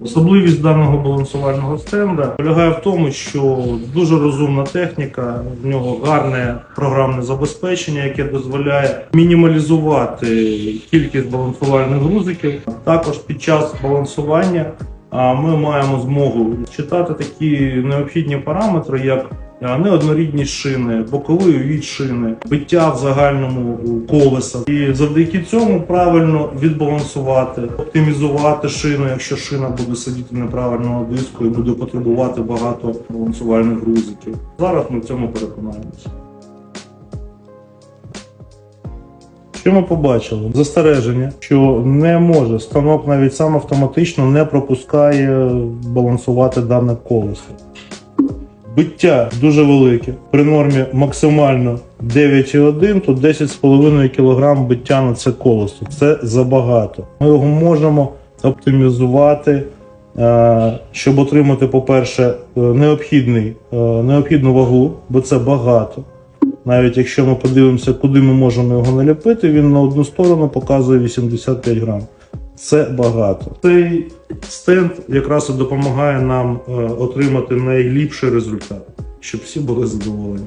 Особливість даного балансувального стенда полягає в тому, що дуже розумна техніка, в нього гарне програмне забезпечення, яке дозволяє мінімалізувати кількість балансувальних грузиків. Також під час балансування ми маємо змогу читати такі необхідні параметри, як а, неоднорідність шини, боковий увід шини, биття в загальному колеса. І завдяки цьому правильно відбалансувати, оптимізувати шину, якщо шина буде сидіти неправильно на диску і буде потребувати багато балансувальних грузиків. Зараз ми в цьому переконаємося. Що ми побачили? Застереження, що не може станок навіть сам автоматично не пропускає балансувати дане колесо. Биття дуже велике. При нормі максимально 9,1, то 10,5 кг биття на це колесо. Це забагато. Ми його можемо оптимізувати, е, щоб отримати, по-перше, е, необхідний, е, необхідну вагу, бо це багато. Навіть якщо ми подивимося, куди ми можемо його наліпити, він на одну сторону показує 85 грам. Це багато. Цей стенд якраз і допомагає нам е, отримати найліпший результат, щоб всі були задоволені.